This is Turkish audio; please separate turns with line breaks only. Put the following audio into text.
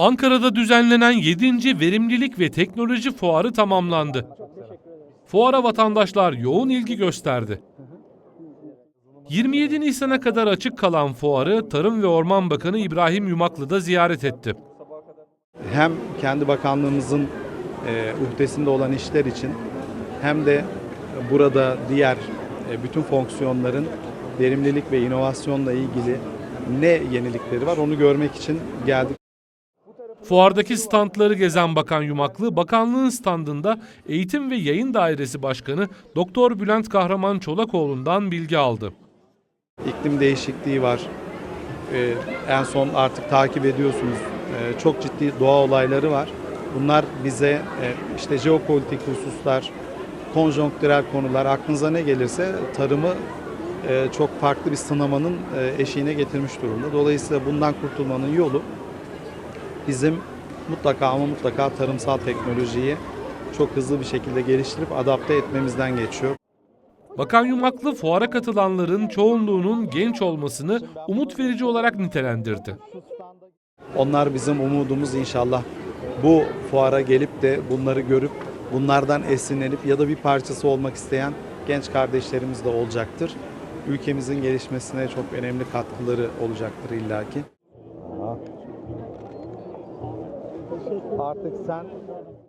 Ankara'da düzenlenen 7. Verimlilik ve Teknoloji Fuarı tamamlandı. Fuara vatandaşlar yoğun ilgi gösterdi. 27 Nisan'a kadar açık kalan fuarı Tarım ve Orman Bakanı İbrahim Yumaklı da ziyaret etti.
hem kendi bakanlığımızın e, uhdesinde olan işler için hem de burada diğer e, bütün fonksiyonların verimlilik ve inovasyonla ilgili ne yenilikleri var onu görmek için geldik.
Fuardaki standları gezen Bakan Yumaklı, bakanlığın standında Eğitim ve Yayın Dairesi Başkanı Doktor Bülent Kahraman Çolakoğlu'ndan bilgi aldı.
İklim değişikliği var. E, en son artık takip ediyorsunuz. E, çok ciddi doğa olayları var. Bunlar bize e, işte jeopolitik hususlar, konjonktürel konular aklınıza ne gelirse tarımı e, çok farklı bir sınamanın e, eşiğine getirmiş durumda. Dolayısıyla bundan kurtulmanın yolu bizim mutlaka ama mutlaka tarımsal teknolojiyi çok hızlı bir şekilde geliştirip adapte etmemizden geçiyor.
Bakan Yumaklı fuara katılanların çoğunluğunun genç olmasını umut verici olarak nitelendirdi.
Onlar bizim umudumuz inşallah. Bu fuara gelip de bunları görüp bunlardan esinlenip ya da bir parçası olmak isteyen genç kardeşlerimiz de olacaktır. Ülkemizin gelişmesine çok önemli katkıları olacaktır illaki. artık sen